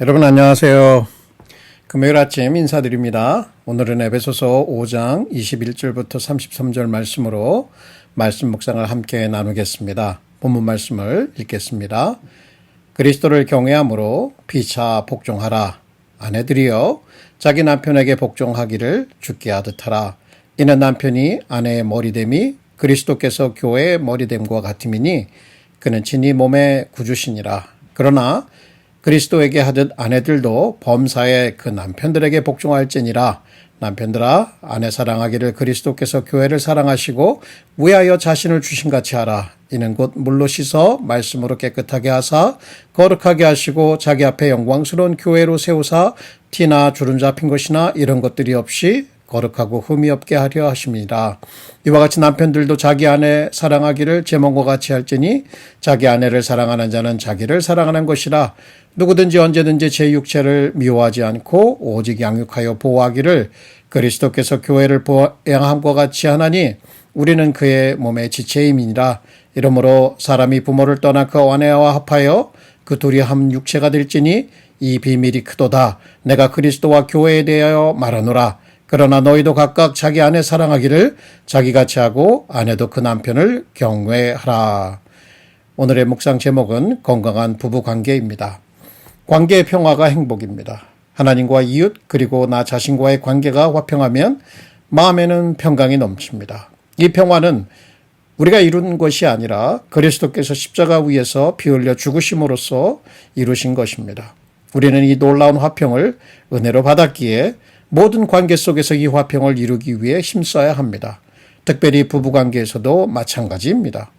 여러분 안녕하세요. 금요일 아침 인사드립니다. 오늘은 에베소서 5장 21절부터 33절 말씀으로 말씀 묵상을 함께 나누겠습니다. 본문 말씀을 읽겠습니다. 그리스도를 경외함으로 피차 복종하라. 아내들이여 자기 남편에게 복종하기를 죽게 하듯 하라. 이는 남편이 아내의 머리됨이 그리스도께서 교회의 머리됨과 같음이니 그는 친히 몸의 구주시니라. 그러나 그리스도에게 하듯 아내들도 범사에 그 남편들에게 복종할지니라. 남편들아 아내 사랑하기를 그리스도께서 교회를 사랑하시고 위하여 자신을 주신 같이 하라. 이는 곧 물로 씻어 말씀으로 깨끗하게 하사 거룩하게 하시고 자기 앞에 영광스러운 교회로 세우사 티나 주름 잡힌 것이나 이런 것들이 없이 거룩하고 흠이 없게 하려 하십니다. 이와 같이 남편들도 자기 아내 사랑하기를 제 몸과 같이 할지니 자기 아내를 사랑하는 자는 자기를 사랑하는 것이라. 누구든지 언제든지 제 육체를 미워하지 않고 오직 양육하여 보호하기를 그리스도께서 교회를 보양함과 같이 하나니 우리는 그의 몸의 지체임이니라. 이러므로 사람이 부모를 떠나 그 아내와 합하여 그 둘이 한 육체가 될지니 이 비밀이 크도다. 내가 그리스도와 교회에 대하여 말하노라 그러나 너희도 각각 자기 아내 사랑하기를 자기같이 하고 아내도 그 남편을 경외하라. 오늘의 묵상 제목은 건강한 부부 관계입니다. 관계의 평화가 행복입니다. 하나님과 이웃 그리고 나 자신과의 관계가 화평하면 마음에는 평강이 넘칩니다. 이 평화는 우리가 이룬 것이 아니라 그리스도께서 십자가 위에서 피 흘려 죽으심으로써 이루신 것입니다. 우리는 이 놀라운 화평을 은혜로 받았기에 모든 관계 속에서 이 화평을 이루기 위해 힘써야 합니다. 특별히 부부관계에서도 마찬가지입니다.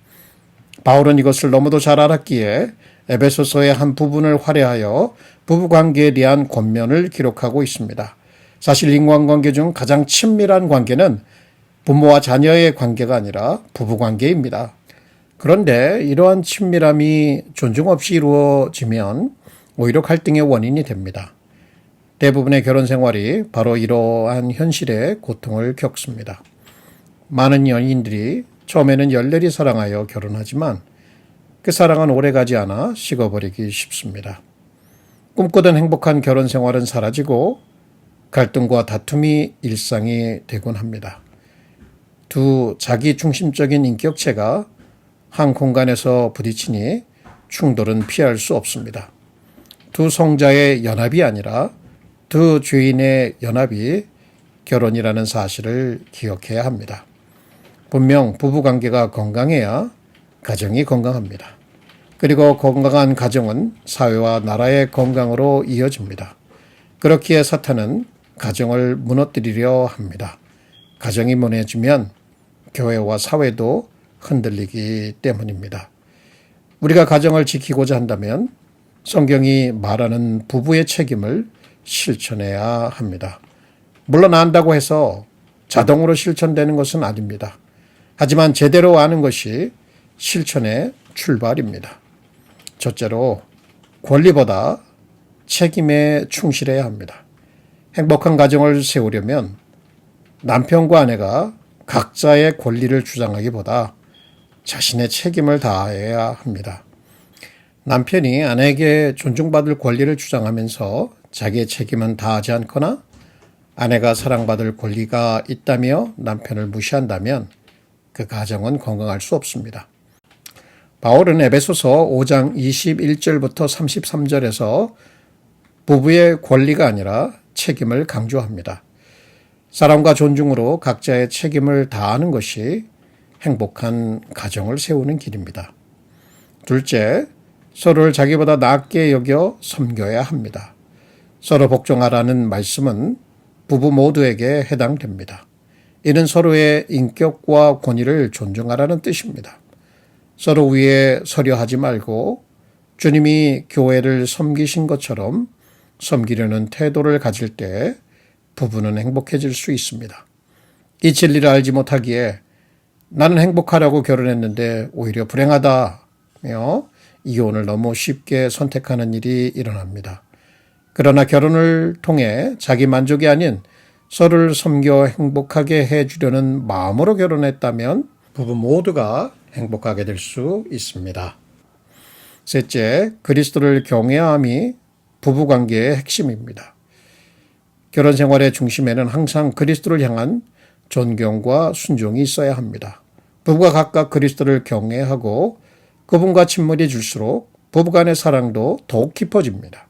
바울은 이것을 너무도 잘 알았기에 에베소서의 한 부분을 활용하여 부부관계에 대한 권면을 기록하고 있습니다. 사실 인간관계 중 가장 친밀한 관계는 부모와 자녀의 관계가 아니라 부부관계입니다. 그런데 이러한 친밀함이 존중 없이 이루어지면 오히려 갈등의 원인이 됩니다. 대부분의 결혼 생활이 바로 이러한 현실의 고통을 겪습니다. 많은 연인들이 처음에는 열렬히 사랑하여 결혼하지만 그 사랑은 오래가지 않아 식어버리기 쉽습니다. 꿈꾸던 행복한 결혼 생활은 사라지고 갈등과 다툼이 일상이 되곤 합니다. 두 자기 중심적인 인격체가 한 공간에서 부딪히니 충돌은 피할 수 없습니다. 두 성자의 연합이 아니라 두 죄인의 연합이 결혼이라는 사실을 기억해야 합니다. 분명 부부 관계가 건강해야 가정이 건강합니다. 그리고 건강한 가정은 사회와 나라의 건강으로 이어집니다. 그렇기에 사탄은 가정을 무너뜨리려 합니다. 가정이 무너지면 교회와 사회도 흔들리기 때문입니다. 우리가 가정을 지키고자 한다면 성경이 말하는 부부의 책임을 실천해야 합니다. 물론 안다고 해서 자동으로 실천되는 것은 아닙니다. 하지만 제대로 아는 것이 실천의 출발입니다. 첫째로 권리보다 책임에 충실해야 합니다. 행복한 가정을 세우려면 남편과 아내가 각자의 권리를 주장하기보다 자신의 책임을 다해야 합니다. 남편이 아내에게 존중받을 권리를 주장하면서 자기의 책임은 다하지 않거나 아내가 사랑받을 권리가 있다며 남편을 무시한다면 그 가정은 건강할 수 없습니다. 바울은 에베소서 5장 21절부터 33절에서 부부의 권리가 아니라 책임을 강조합니다. 사랑과 존중으로 각자의 책임을 다하는 것이 행복한 가정을 세우는 길입니다. 둘째, 서로를 자기보다 낫게 여겨 섬겨야 합니다. 서로 복종하라는 말씀은 부부 모두에게 해당됩니다. 이는 서로의 인격과 권위를 존중하라는 뜻입니다. 서로 위에 서려 하지 말고 주님이 교회를 섬기신 것처럼 섬기려는 태도를 가질 때 부부는 행복해질 수 있습니다. 이 진리를 알지 못하기에 나는 행복하라고 결혼했는데 오히려 불행하다며 이혼을 너무 쉽게 선택하는 일이 일어납니다. 그러나 결혼을 통해 자기 만족이 아닌 서로를 섬겨 행복하게 해주려는 마음으로 결혼했다면 부부 모두가 행복하게 될 수 있습니다. 셋째, 그리스도를 경외함이 부부 관계의 핵심입니다. 결혼 생활의 중심에는 항상 그리스도를 향한 존경과 순종이 있어야 합니다. 부부가 각각 그리스도를 경외하고 그분과 친밀해질수록 부부간의 사랑도 더욱 깊어집니다.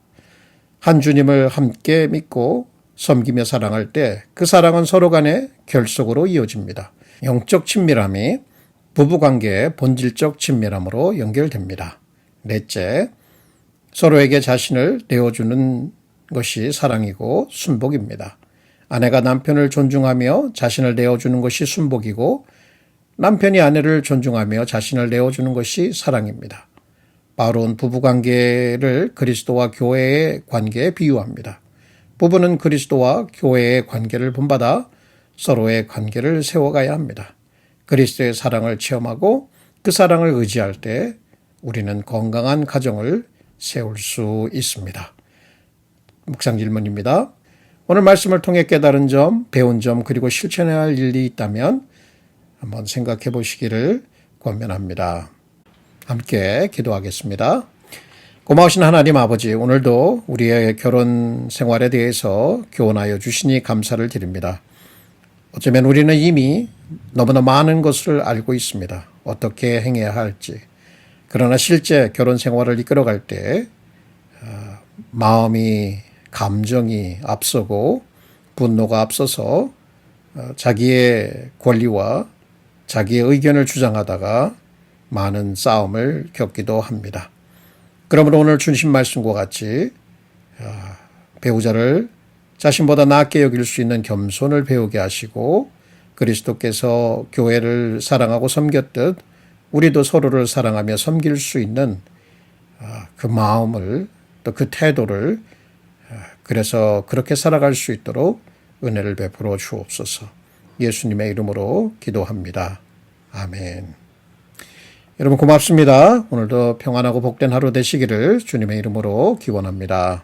한 주님을 함께 믿고 섬기며 사랑할 때 그 사랑은 서로 간의 결속으로 이어집니다. 영적 친밀함이 부부관계의 본질적 친밀함으로 연결됩니다. 넷째, 서로에게 자신을 내어주는 것이 사랑이고 순복입니다. 아내가 남편을 존중하며 자신을 내어주는 것이 순복이고 남편이 아내를 존중하며 자신을 내어주는 것이 사랑입니다. 바로는 부부관계를 그리스도와 교회의 관계에 비유합니다. 부부는 그리스도와 교회의 관계를 본받아 서로의 관계를 세워가야 합니다. 그리스도의 사랑을 체험하고 그 사랑을 의지할 때 우리는 건강한 가정을 세울 수 있습니다. 묵상 질문입니다. 오늘 말씀을 통해 깨달은 점, 배운 점, 그리고 실천해야 할 일이 있다면 한번 생각해 보시기를 권면합니다. 함께 기도하겠습니다. 고마우신 하나님 아버지, 오늘도 우리의 결혼 생활에 대해서 교훈하여 주시니 감사를 드립니다. 어쩌면 우리는 이미 너무나 많은 것을 알고 있습니다. 어떻게 행해야 할지. 그러나 실제 결혼 생활을 이끌어갈 때 어, 마음이 감정이 앞서고 분노가 앞서서 어, 자기의 권리와 자기의 의견을 주장하다가 많은 싸움을 겪기도 합니다. 그러므로 오늘 주신 말씀과 같이 어, 배우자를 자신보다 낫게 여길 수 있는 겸손을 배우게 하시고 그리스도께서 교회를 사랑하고 섬겼듯 우리도 서로를 사랑하며 섬길 수 있는 아, 그 마음을 또 그 태도를 아, 그래서 그렇게 살아갈 수 있도록 은혜를 베풀어 주옵소서. 예수님의 이름으로 기도합니다. 아멘. 여러분 고맙습니다. 오늘도 평안하고 복된 하루 되시기를 주님의 이름으로 기원합니다.